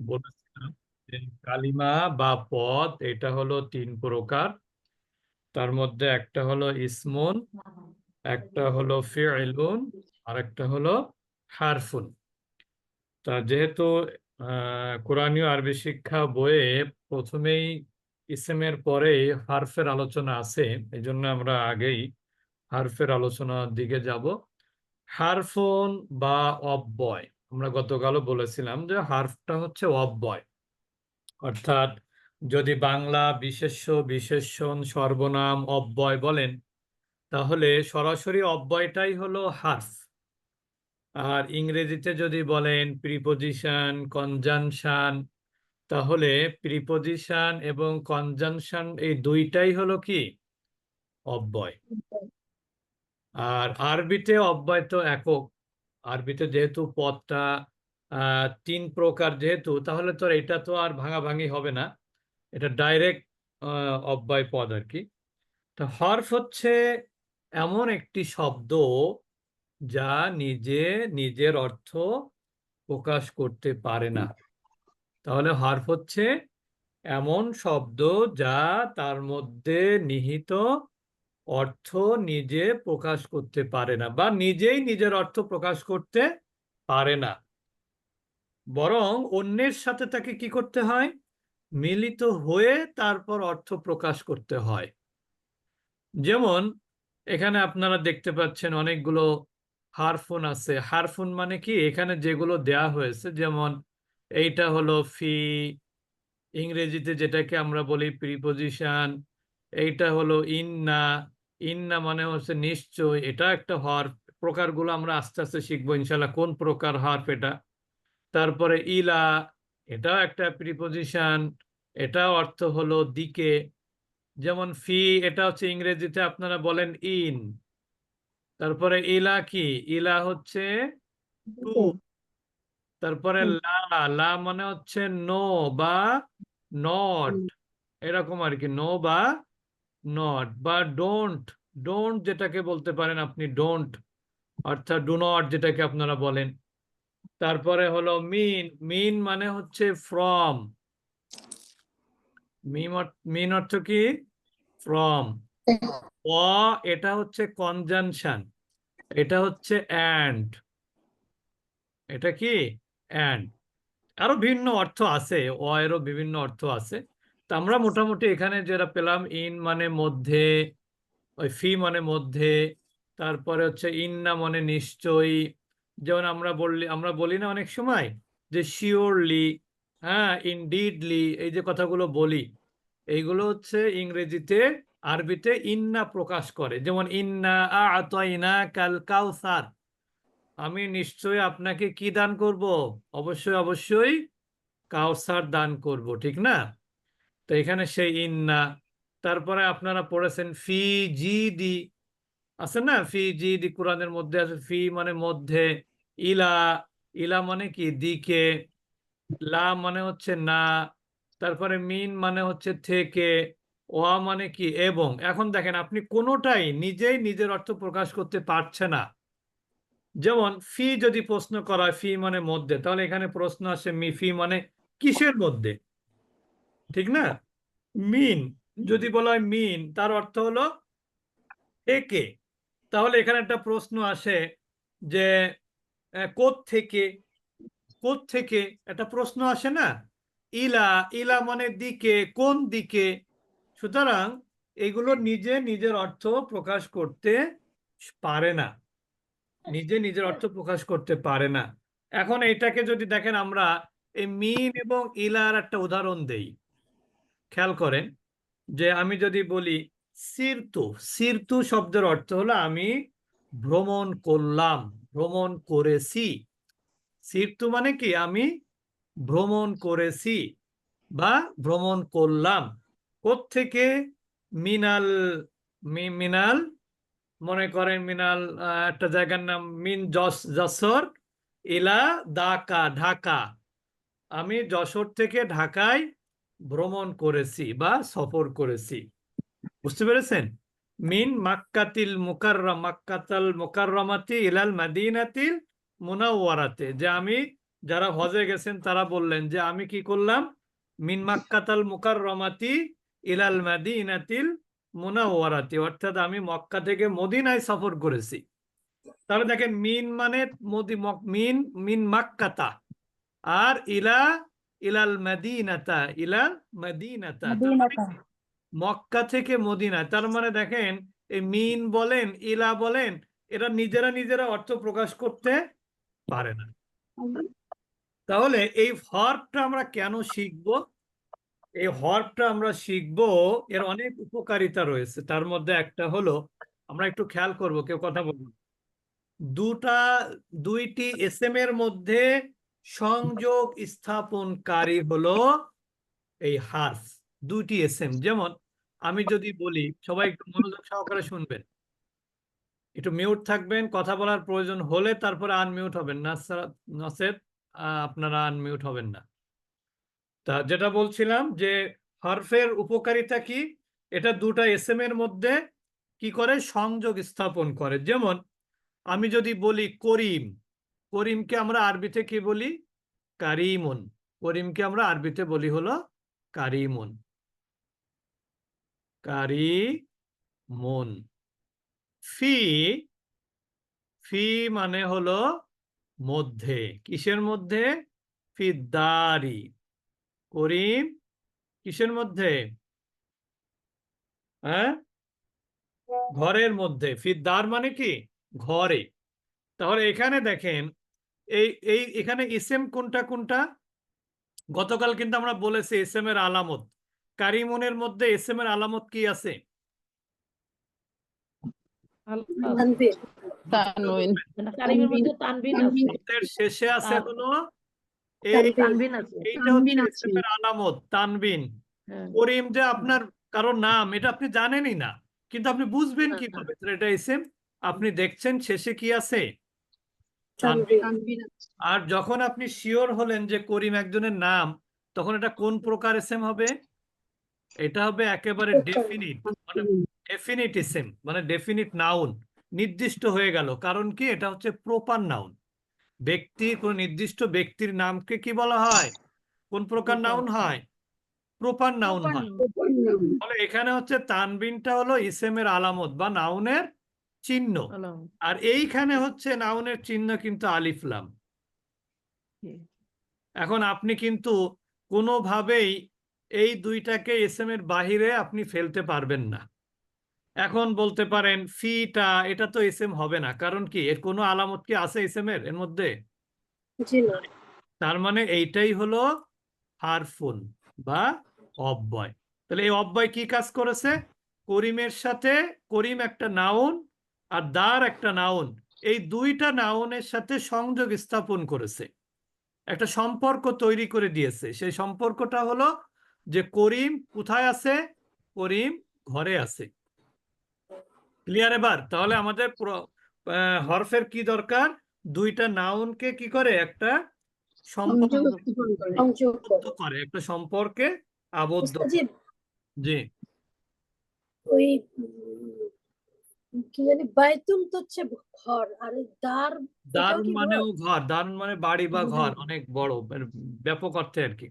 বলেছিলাম যে কালিমা বা পদ, এটা হলো তিন প্রকার। তার মধ্যে একটা হলো ইসমুন, একটা হলো ফিউলুন আর একটা হলো হারফুন। তা যেহেতু কোরআনীয় আরবি শিক্ষা বইয়ে প্রথমেই ইসমের পরেই হারফের আলোচনা আছে এই জন্য আমরা আগেই হারফের আলোচনার দিকে যাব। হারফুন বা অব্যয় আমরা গতকালও বলেছিলাম যে হারফটা হচ্ছে অব্যয় অর্থাৎ যদি বাংলা বিশেষ্য বিশেষণ সর্বনাম অব্যয় বলেন তাহলে সরাসরি অব্যয়টাই হলো হার্ফ। আর ইংরেজিতে যদি বলেন প্রিপোজিশন কনজাংশন তাহলে প্রিপোজিশন এবং কনজাংশন এই দুইটাই হলো কি? অব্যয় আর আরবিতে অব্যয় তো একক। আরবিতে যেহেতু পদটা তিন প্রকার যেহেতু, তাহলে তো এটা তো আর ভাঙাভাঙি হবে না। এটা ডাইরেক্ট অব্যয় পদ আর কি। তো হরফ হচ্ছে এমন একটি শব্দ যা নিজে, নিজের অর্থ প্রকাশ করতে পারে না। তাহলে হরফ হচ্ছে এমন শব্দ যা তার মধ্যে নিহিত অর্থ নিজে প্রকাশ করতে পারে না বা নিজেই নিজের অর্থ প্রকাশ করতে পারে না। বরং অন্যের সাথে তাকে কি করতে হয়? মিলিত হয়ে তারপর অর্থ প্রকাশ করতে হয়। যেমন, এখানে আপনারা দেখতে পাচ্ছেন অনেকগুলো হারফোন আছে। হারফোন মানে কি? এখানে যেগুলো দেয়া হয়েছে, যেমন এইটা হলো ফি, ইংরেজিতে যেটাকে আমরা বলি প্রিপোজিশন, এইটা হলো ইন্না ইন্না মানে হচ্ছে নিশ্চয় এটা একটা হরফ প্রকারগুলো আমরা আস্তে আস্তে শিখব ইনশাল্লাহ কোন প্রকার হরফ এটা? তারপরে ইলা এটাও একটা প্রিপোজিশন এটা অর্থ হলো দিকে। যেমন ফি এটা হচ্ছে ইংরেজিতে আপনারা বলেন ইন। তারপরে ইলা কি? ইলা হচ্ছে টু। তারপরে লা লা মানে হচ্ছে নো বা নট। এরকম আর কি নো বা নট বা ডোন্ট ডোন্ট যেটাকে বলতে পারেন আপনি ডোন্ট অর্থাৎ ডু নট যেটাকে আপনারা বলেন। তারপরে হলো মিন মিন মানে হচ্ছে ফ্রম মিন অর্থ কি? ফ্রম অ এটা হচ্ছে কনজাংশন এটা হচ্ছে অ্যান্ড এটা কি? অ্যান্ড আরও ভিন্ন অর্থ আছে, অ এরও বিভিন্ন অর্থ আছে। তা আমরা মোটামুটি এখানে যেটা পেলাম ইন মানে মধ্যে, ওই ফি মানে মধ্যে, তারপরে হচ্ছে ইন্না মানে নিশ্চয়ই, যেমন আমরা বললি, আমরা বলি না অনেক সময় যে শিওরলি হ্যাঁ ইনডিডলি এই যে কথাগুলো বলি, এইগুলো হচ্ছে ইংরেজিতে, আরবিতে ইন্না প্রকাশ করে। যেমন, ইন্না আতয়না কাল কাউসার আমি নিশ্চয়ই আপনাকে কি দান করব? অবশ্যই অবশ্যই কাউসার দান করব, ঠিক না? তো এখানে সেই ইন্না। তারপরে আপনারা পড়েছেন ফি জি দি আছে না? ফি জি দি কোরআনের মধ্যে আছে, ফি মানে মধ্যে, ইলা ইলা মানে কি? দিকে, লা মানে হচ্ছে না, তারপরে মিন মানে হচ্ছে থেকে, ওয়া মানে কি? এবং। এখন দেখেন, আপনি কোনোটাই নিজেই নিজের অর্থ প্রকাশ করতে পারছে না। যেমন, ফি যদি প্রশ্ন করা ফি মানে মধ্যে, তাহলে এখানে প্রশ্ন আসে মি, ফি মানে কিসের মধ্যে? ঠিক না? মিন যদি বলা হয় মিন তার অর্থ হলো থেকে তাহলে এখানে একটা প্রশ্ন আসে যে কোথ থেকে কোথ থেকে একটা প্রশ্ন আসে না? ইলা ইলা মানে দিকে, কোন দিকে? সুতরাং এগুলো নিজে নিজের অর্থ প্রকাশ করতে পারে না। নিজে নিজের অর্থ প্রকাশ করতে পারে না। এখন এটাকে যদি দেখেন আমরা, এই মিন এবং ইলার একটা উদাহরণ দেই। খেয়াল করেন যে আমি যদি বলি সিরতু সিরতু শব্দের অর্থ হলো আমি ভ্রমণ করলাম, ভ্রমণ করেছি। সিরতু মানে কি? আমি ভ্রমণ করেছি বা ভ্রমণ করলাম। থেকে মিনাল মিনাল, মনে করেন মিনাল একটা জায়গার নাম মিন যশ, যশোর ইলা দাকা ঢাকা। আমি যশোর থেকে ঢাকায় ভ্রমণ করেছি বা সফর করেছি। বুঝতে পেরেছেন? মিন মাক্কাতিল মুকাররা, মাক্কাতাল মুকাররমাতি ইলাল মাদিনাতিল মুনাওয়ারাতে। যে আমি, যারা হজে গেছেন, তারা বললেন যে আমি কি করলাম? মিন মাক্কাতাল মুকাররমাতি ইলাল মাদিনাতিল মুনাওয়ারাতি। অর্থাৎ আমি মক্কা থেকে মদিনায় সফর করেছি। তাহলে দেখেন, মিন মানে মিন মিন মাক্কাতা। আর ইলা ইলাল মাদিনাতা ইলাল মাদিনাতা? মক্কা থেকে মদিনা তার মানে দেখেন এই মিন বলেন ইলা বলেন এরা নিজেরা নিজেরা অর্থ প্রকাশ করতে পারে না। তাহলে এই হরফটা আমরা কেন শিখব? এই হরফটা আমরা শিখব এর অনেক উপকারিতা রয়েছে। তার মধ্যে একটা হলো আমরা একটু খেয়াল করব কেউ কথা বলব। দুটা দুইটি এসএম এর মধ্যে সংযোগ স্থাপনকারী হলো এই হার্ফ দুইটি এসএম। যেমন আমি যদি বলি, সবাই একটু মনোযোগ সহকারে শুনবেন। একটু মিউট থাকবেন, কথা বলার প্রয়োজন হলে তারপরে আনমিউট হবেন। না আপনারা আনমিউট হবেন না। তা যেটা বলছিলাম যে হরফের উপকারিতা কি? এটা দুটা এসএম এর মধ্যে কি করে? সংযোগ স্থাপন করে। যেমন আমি যদি বলি করিম করিমকে আমরা আরবিতে কি বলি? কারিমুন। করিমকে আমরা আরবিতে বলি হলো কারিমুন। কারিমুন। ফি ফি মানে হলো মধ্যে। কিসের মধ্যে? ফিদ্দারি। করিম, কিসের মধ্যে? হ্যাঁ? ঘরের মধ্যে। ফিদ্দার মানে কি? ঘরে। তাহলে এখানে দেখেন এই এই এখানে ইসেম কোনটা কোনটা? গতকাল কিন্তু আমরা বলেছি এসএম এর আলামত। কারিমনের মধ্যে এসএম এর আলামত কি আছে? শেষে আছে আর- হলো এই তানবিন আছে। এইটা হচ্ছে এসএম এর আলামত তানবিন হ্যাঁ। করিম যে আপনার কারোর নাম এটা আপনি জানেনই না। কিন্তু আপনি বুঝবেন হ্যাঁ, কীভাবে এটা এসএম। আপনি দেখছেন শেষে কি আছে? আর যখন আপনি শিওর হলেন যে করিম একজনের নাম তখন এটা কোন প্রকার এসএম হবে? এটা হবে একেবারে ডেফিনিট মানে ডেফিনিট ইসেম মানে ডেফিনিট নাউন নির্দিষ্ট হয়ে গেল। কারণ কি? এটা হচ্ছে প্রপার নাউন ব্যক্তি কোন নির্দিষ্ট ব্যক্তির নামকে কি বলা হয়? কোন প্রকার নাউন হয়? প্রপার নাউন হয়। এখানে হচ্ছে তানবিনটা হলো ইসেমের আলামত বা নাউনের চিহ্ন। আর এইখানে হচ্ছে নাউনের চিহ্ন কিন্তু আলিফলাম এখন আপনি কিন্তু কোনোভাবেই এই দুইটাকে এসএম এর বাহিরে আপনি ফেলতে পারবেন না। এখন বলতে পারেন ফিটা এটা তো এসএম হবে না। কারণ কি? এর কোনো আলামত কি আছে এসএম এর এর মধ্যে? তার মানে এইটাই হলো হারফুন বা অব্যয়। তাহলে এই অব্যয় কি কাজ করেছে? করিমের সাথে করিম একটা নাউন আর দার একটা নাউন। এই দুইটা নাউনের সাথে সংযোগ স্থাপন করেছে। একটা সম্পর্ক তৈরি করে দিয়েছে। সেই সম্পর্কটা হলো যে করিম কোথায় আছে? করিম ঘরে আছে। ক্লিয়ার এবার? তাহলে আমাদের হরফের কি দরকার? দুইটা নাউনকে কি করে? একটা সম্পর্ক করে। একটা সম্পর্কে আবদ্ধ জি। ওই কি জানি বাইতুল তো হচ্ছে ঘর আর ওই দ্বার দারুণ মানেও ঘর? দারুণ মানে বাড়ি বা ঘর অনেক বড় ব্যাপক অর্থে আর কি।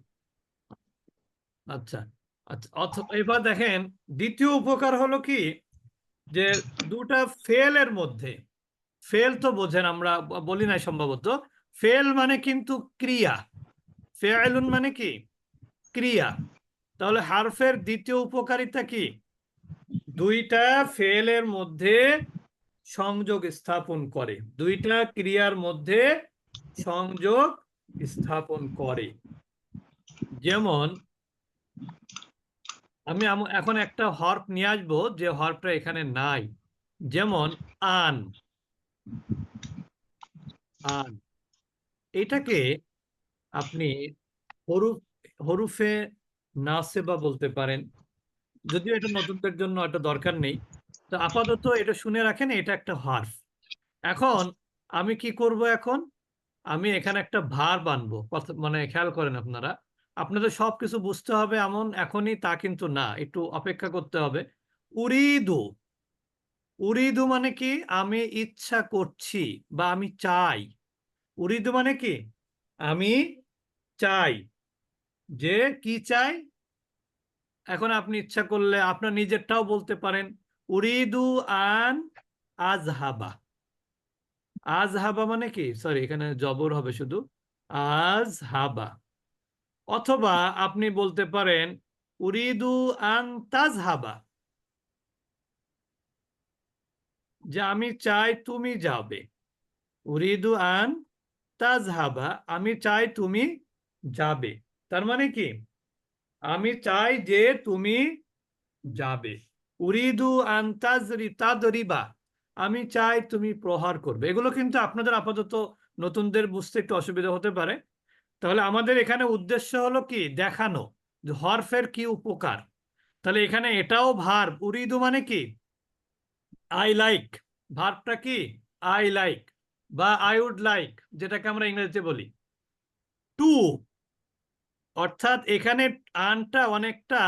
আচ্ছা আচ্ছা এবার দেখেন দ্বিতীয় উপকার হলো কি যে দুটা ফেলের মধ্যে ফেল তো বোঝেন আমরা বলি নাই সম্ভবত ফেল মানে কিন্তু ক্রিয়া ফেলুন মানে কি? ক্রিয়া তাহলে হারফের দ্বিতীয় উপকারিতা কি? দুইটা ফেলের মধ্যে সংযোগ স্থাপন করে। দুইটা ক্রিয়ার মধ্যে সংযোগ স্থাপন করে। যেমন, আমি এখন একটা হর্ফ নিয়ে আসব, যে হর্ফটা এখানে নাই। যেমন, আন। আন। এটাকে আপনি হরুফ, হরুফে নাসেবা বলতে পারেন। যদিও এটা নতুনদের জন্য এটা দরকার নেই। তো আপাতত এটা শুনে রাখেন, এটা একটা হর্ফ এখন আমি কি করব এখন? আমি এখানে একটা ভার বানবো। মানে খেয়াল করেন আপনারা। আপনাদের সবকিছু বুঝতে হবে এমন এখনই, তা কিন্তু না। একটু অপেক্ষা করতে হবে। উরিদু। উরিদু মানে কি? আমি ইচ্ছা করছি বা আমি চাই। উরিদু মানে কি? আমি চাই। যে কি চাই এখন আপনি ইচ্ছা করলে আপনার নিজেরটাও বলতে পারেন, উরিদু আন আজহাবা। আজহাবা মানে কি? সরি এখানে জবর হবে শুধু। আজহাবা। অথবা আপনি বলতে পারেন, উরিদু আন তাজহাবা। যে আমি চাই তুমি যাবে। উরিদু আন তাজহাবা, আমি চাই তুমি যাবে। তার মানে কি? আমি চাই যে তুমি যাবে। উরিদু আন তাজরি তাদরিবা, আমি চাই তুমি প্রহার করবে। এগুলো কিন্তু আপনাদের আপাতত নতুনদের বুঝতে একটু অসুবিধা হতে পারে। তাহলে আমাদের এখানে উদ্দেশ্য হলো কি? দেখানো হরফের কি উপকার। তাহলে এখানে এটাও ভার্ব উরিদু মানে কি? আই লাইক ভার্বটা কি? আই লাইক বা আই উড লাইক যেটাকে আমরা ইংরেজিতে বলি। টু অর্থাৎ এখানে আনটা অনেকটা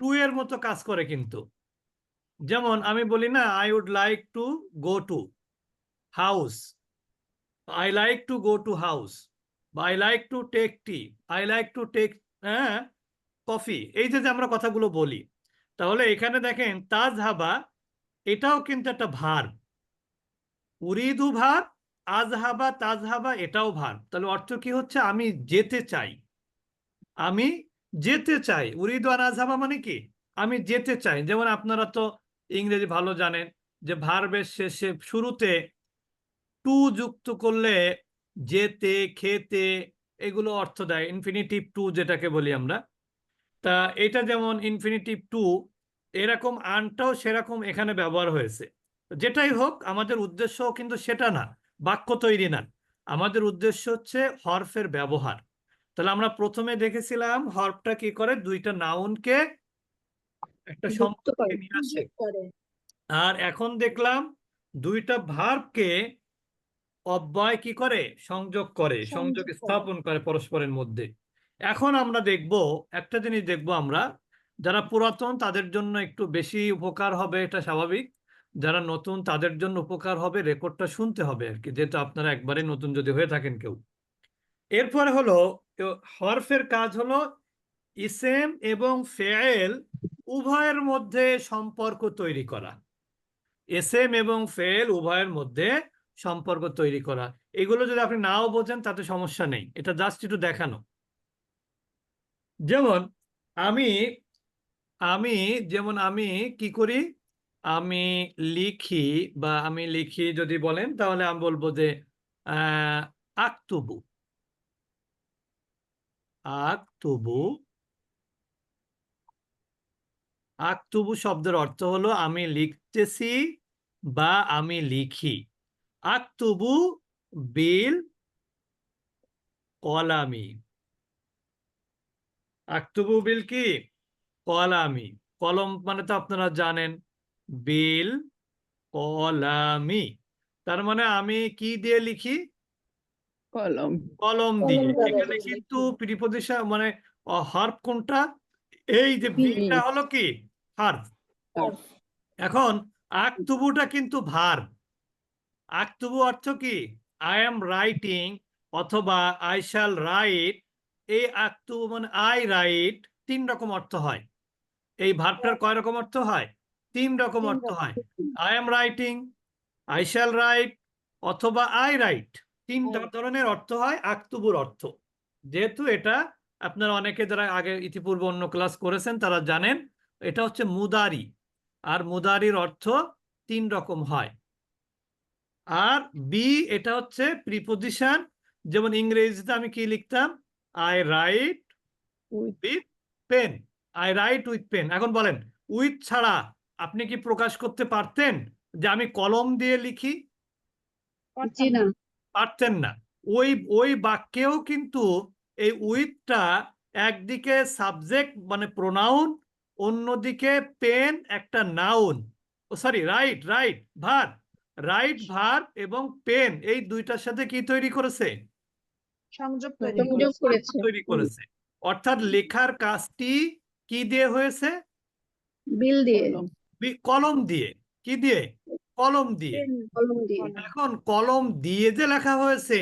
টু এর মতো কাজ করে কিন্তু। যেমন আমি বলি না I would like to go to house I like to go to house বা I like to take tea I like to take হ্যাঁ কফি এই যে আমরা কথাগুলো বলি। তাহলে এখানে দেখেন তাজ হাবা এটাও কিন্তু একটা ভার। উরিদু ভার, আজহাবা, তাজহাবা, এটাও ভার। তাহলে অর্থ কি হচ্ছে? আমি যেতে চাই। আমি যেতে চাই। উরিদু আর আজহাবা মানে কি? আমি যেতে চাই। যেমন আপনারা তো ইংরেজি ভালো জানেন যে ভার্বের শেষে শুরুতে টু যুক্ত করলে যেতে, খেতে এগুলো অর্থ দেয়। ইনফিনিটিভ টু যেটাকে বলি আমরা। তা এটা যেমন ইনফিনিটিভ টু এরকম আনটাও সেরকম এখানে ব্যবহার হয়েছে। যেটাই হোক, আমাদের উদ্দেশ্য কিন্তু সেটা না। বাক্য তৈরি না। আমাদের উদ্দেশ্য হচ্ছে হরফের ব্যবহার। তাহলে আমরা প্রথমে দেখেছিলাম হরফটা কি করে? দুইটা নাউনকে একটা সম্পর্কে করে নিয়ে আসে। আর এখন দেখলাম দুইটা ভার্বকে অব্যয় কি করে? সংযোগ করে সংযোগ স্থাপন করে পরস্পরের মধ্যে। এখন আমরা দেখব একটা জিনিস দেখব আমরা যারা পুরাতন তাদের জন্য একটু বেশি উপকার হবে এটা স্বাভাবিক। যারা নতুন তাদের জন্য উপকার হবে রেকর্ডটা শুনতে হবে আর কি যেহেতু আপনারা একবারে নতুন যদি হয়ে থাকেন কেউ। এরপরে হলো হরফের কাজ হলো ইসেম এবং ফেয়েল উভয়ের মধ্যে সম্পর্ক তৈরি করা। এসএম এবং ফেল উভয়ের মধ্যে সম্পর্ক তৈরি করা। এগুলো যদি আপনি নাও বোঝেন তাতে সমস্যা নেই। এটা জাস্ট একটু দেখানো। যেমন আমি আমি যেমন আমি কি করি? আমি লিখি বা আমি লিখি যদি বলেন তাহলে আমি বলব যে আহ, আক্তুবু। আক্তুবু আক্তুবু শব্দের অর্থ হলো আমি লিখতেছি বা আমি লিখি। আক্তুবু বিল, কলামি। আক্তুবু বিল কি? কলামি। কলম মানে তো আপনারা জানেন। বিল, কলামি। তার মানে আমি কি দিয়ে লিখি? কলম। কলম দিয়ে। এখানে। কিন্তু প্রিপোজিশন মানে হার্প কোনটা? এই যে বিটা হলো কি? হার্প হরফ। এখন আক্তুবুটা কিন্তু ভার আক্তুবু অর্থ কি? আই এম রাইটিং অথবা আই শ্যাল রাইট এই আক্তুবু মানে আই রাইট তিন রকম অর্থ হয়। এই ভার্বটার কয় রকম অর্থ হয়? তিন রকম অর্থ হয়। I am writing I shall write অথবা আই রাইট তিনটা। ধরনের অর্থ হয় আক্তুবুর অর্থ। যেহেতু এটা আপনারা অনেকে যারা আগে ইতিপূর্বে অন্য ক্লাস করেছেন তারা জানেন এটা হচ্ছে মুদারি। আর মুদারির অর্থ তিন রকম হয়। আর বি এটা হচ্ছে প্রিপোজিশন যেমন ইংরেজিতে আমি কি লিখতাম? I write with pen I write with pen এখন বলেন উইথ ছাড়া আপনি কি প্রকাশ করতে পারতেন? যে আমি কলম দিয়ে লিখি? না। পারতেন না। ওই ওই বাক্যেও কিন্তু এই উইথটা একদিকে সাবজেক্ট মানে প্রোনাউন অন্যদিকে পেন একটা নাউন ও sorry write write verb write verb এবং পেন এই দুইটার সাথে কি তৈরি করেছে? সংযোগ তৈরি করেছে। অর্থাৎ লেখার কাজটি কি দিয়ে হয়েছে? বিল দিয়ে। কলম দিয়ে। কি দিয়ে? কলম দিয়ে। কলম দিয়ে। এখন কলম দিয়ে যে লেখা হয়েছে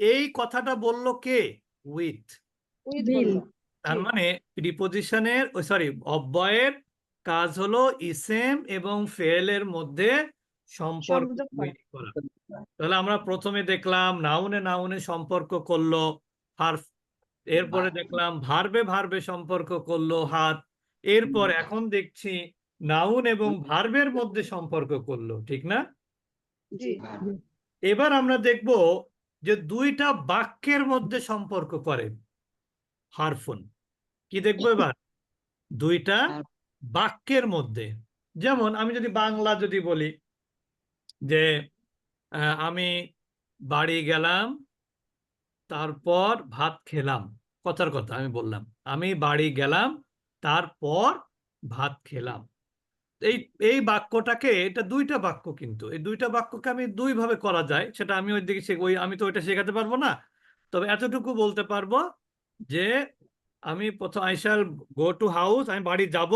এই কথাটা বলল কে? উইথ। তার মানে প্রিপোজিশনের সরি অব্যয়ের কাজ হলো ইসেম এবং ফেলের মধ্যে সম্পর্ক করা। তাহলে আমরা প্রথমে দেখলাম নাউনে নাউনে সম্পর্ক করল হার এরপরে দেখলাম ভার্বে ভার্বে সম্পর্ক করল হাত এরপর এখন দেখছি নাউন এবং ভার্বের মধ্যে সম্পর্ক করল ঠিক না? এবার আমরা দেখব যে দুইটা বাক্যের মধ্যে সম্পর্ক করে হারফুন কি দেখব এবার? দুইটা বাক্যের মধ্যে। যেমন আমি যদি বাংলা যদি বলি যে আহ, আমি বাড়ি গেলাম তারপর ভাত খেলাম কথার কথা আমি বললাম। আমি বাড়ি গেলাম তারপর ভাত খেলাম। এই এই বাক্যটাকে, এটা দুইটা বাক্য কিন্তু। এই দুইটা বাক্যকে আমি দুই ভাবে করা যায়, সেটা আমি ওই দিকে ওই আমি তো ওইটা শেখাতে পারব না। তবে এতটুকু বলতে পারব যে, আমি প্রথম I shall go to house আমি বাড়ি যাব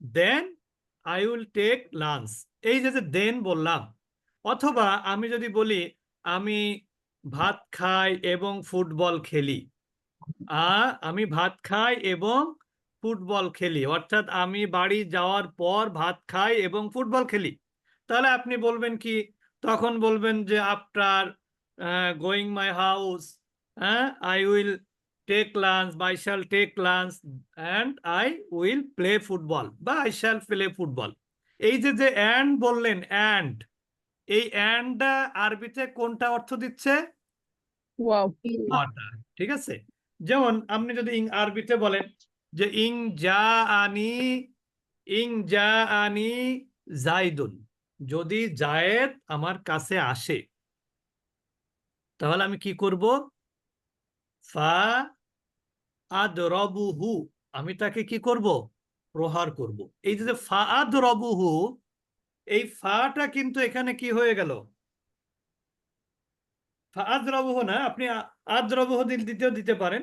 then I will take lunch এই যে দেন বললাম, অথবা আমি যদি বলি, আমি ভাত খাই এবং ফুটবল খেলি আমি ভাত খাই এবং ফুটবল খেলি। অর্থাৎ আমি বাড়ি যাওয়ার পর ভাত খাই এবং ফুটবল খেলি। তাহলে আপনি বলবেন কি? তখন বলবেন যে আফটার গোয়িং মাই হাউস হ্যাঁ আই উইল টেক লাঞ্চ বা I shall take lunch and I will play football বা আই শ্যাল প্লে ফুটবল এই যে যে অ্যান্ড বললেন অ্যান্ড এই অ্যান্ডটা আরবিতে কোনটা অর্থ দিচ্ছে? ঠিক আছে? যেমন আপনি যদি আরবিতে বলেন যে ইং যা আনি, ইং যা আনি জাইদুন। যদি জায়েদ আমার কাছে আসে, তাহলে আমি কি করব? ফা আদরবুহু, আমি তাকে কি করব? প্রহার করব। এই যে ফা আদরবুহু, এই ফাটা কিন্তু এখানে কি হয়ে গেল? আদ্রবহ না, আপনি আদ্রবহ দিতেও দিতে পারেন।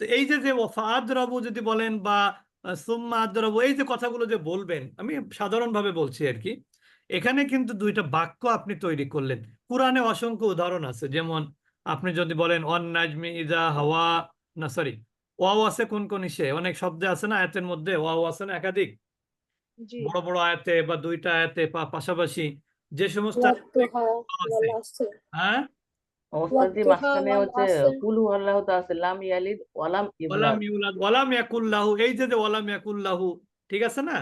তো এই যে যে আদ্রব যদি বলেন বা সুম্মা আদ্রব এই যে কথাগুলো যে বলবেন আমি সাধারণভাবে বলছি আর কি এখানে কিন্তু দুইটা বাক্য আপনি তৈরি করলেন। কোরআনে অসংখ্য উদাহরণ আছে যেমন আপনি যদি বলেন অন নাজমি ইজা হাওয়া না সরি ওয়াও আছে কোন কোন ইসে অনেক শব্দ আছে না আয়াতের মধ্যে ওয়াও আছে না একাধিক? বড় বড় আয়াতে বা দুইটা আয়াতে পাশাপাশি যে সমস্ত। হ্যাঁ? ওস্তাদি মাঝখানে হচ্ছে আসর। আল্লাহ লাম ইয়ালিদ ওয়ালাম ওয়ালাম ইউলাদ ইউলাদ ওয়ালাম ইয়াকুল্লাহু এই যে যে ওয়ালাম ইয়াকুল্লাহু ঠিক আছে না?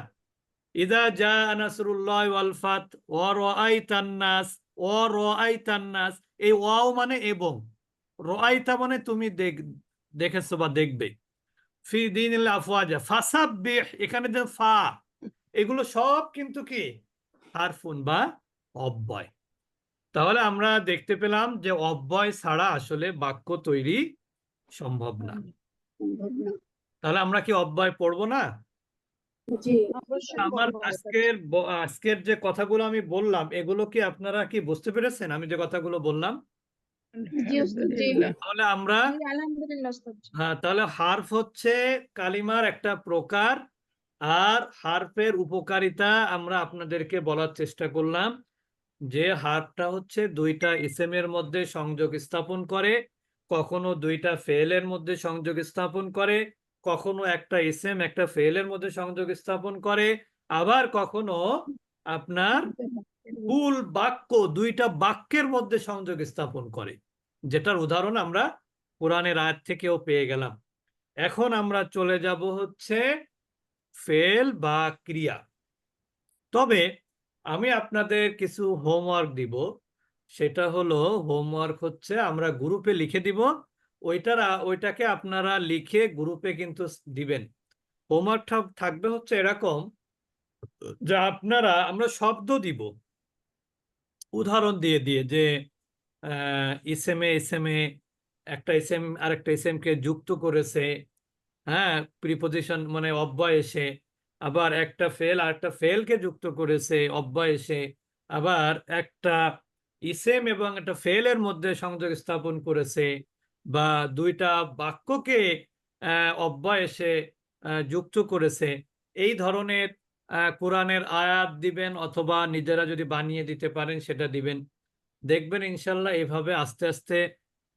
ইদা জা নাসরুল্লাহ ওয়াল ফাত ওয়া রাআইতান নাস ওয়া রাআইতান নাস এই ওয়াও মানে এবং রাআইতা মানে তুমি দেখ দেখেছ বা দেখবে। ফি দিনিল আফওয়াজা ফাসাব্বিহ এখানে যে ফা এগুলো সব কিন্তু কি? হারফুন বা অব্যয়। তাহলে আমরা দেখতে পেলাম যে অব্যয় ছাড়া আসলে বাক্য তৈরি সম্ভব না। তাহলে আমরা কি অব্যয় পড়ব না? আমার আজকের আজকের যে কথাগুলো আমি বললাম এগুলো কি আপনারা কি বুঝতে পেরেছেন? আমি যে কথাগুলো বললাম। তাহলে আমরা। হ্যাঁ তাহলে হার্ফ হচ্ছে কালিমার একটা প্রকার আর হার্ফের উপকারিতা আমরা আপনাদেরকে বলার চেষ্টা করলাম। যে হার্ফটা হচ্ছে দুইটা ইসেমের মধ্যে সংযোগ স্থাপন করে, কখনো দুইটা ফেলের মধ্যে সংযোগ স্থাপন করে, কখনো একটা ইসেম একটা ফেলের মধ্যে সংযোগ স্থাপন করে, আবার কখনো আপনার ফুল বাক্য দুইটা বাক্যের মধ্যে সংযোগ স্থাপন করে, যেটার উদাহরণ আমরা কোরআনের আয়াত থেকেও পেয়ে গেলাম। এখন আমরা চলে যাব হচ্ছে ফেল বা ক্রিয়া। তবে আমি আপনাদের কিছু হোমওয়ার্ক দিব। সেটা হলো হোমওয়ার্ক হচ্ছে আমরা গ্রুপে লিখে দিব। ওইটার, ওইটাকে আপনারা লিখে গ্রুপে কিন্তু দিবেন। হোমওয়ার্কটা থাকবে হচ্ছে এরকম যে আপনারা, আমরা শব্দ দিব। উদাহরণ দিয়ে দিয়ে যে ইসেমে ইসেমে একটা ইসেম আরেকটা ইসেমকে যুক্ত করেছে হ্যাঁ প্রিপোজিশন মানে অব্যয় এসে আবার একটা ফেল আর একটা ফেলকে যুক্ত করেছে অব্যয় এসে আবার একটা ইসেম এবং একটা ফেলের মধ্যে সংযোগ স্থাপন করেছে বা দুইটা বাক্যকে আহ, অব্যয় এসে যুক্ত করেছে। এই ধরনের কোরআনের আয়াত দিবেন অথবা নিজেরা যদি বানিয়ে দিতে পারেন সেটা দিবেন। দেখবেন ইনশাল্লাহ এভাবে আস্তে আস্তে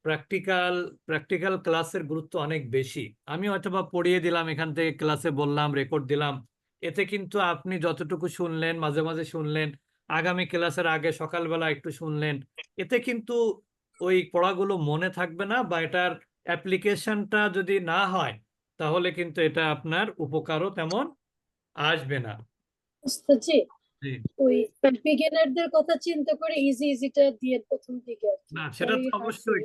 প্র্যাকটিক্যাল প্র্যাকটিক্যাল ক্লাসের গুরুত্ব অনেক বেশি। আমি হয়তোবা পড়িয়ে দিলাম এখান থেকে ক্লাসে বললাম রেকর্ড দিলাম। এতে কিন্তু আপনি যতটুকু শুনলেন মাঝে মাঝে শুনলেন আগামী ক্লাসের আগে সকালবেলা একটু শুনলেন এতে কিন্তু ওই পড়াগুলো মনে থাকবে না বা এটার অ্যাপ্লিকেশনটা যদি না হয় তাহলে কিন্তু এটা আপনার উপকারও তেমন আসবে না। ওই বিগিনারদের কথা চিন্তা করে ইজি ইজিটা দিয়ে প্রথম দিকে না সেটা তো অবশ্যই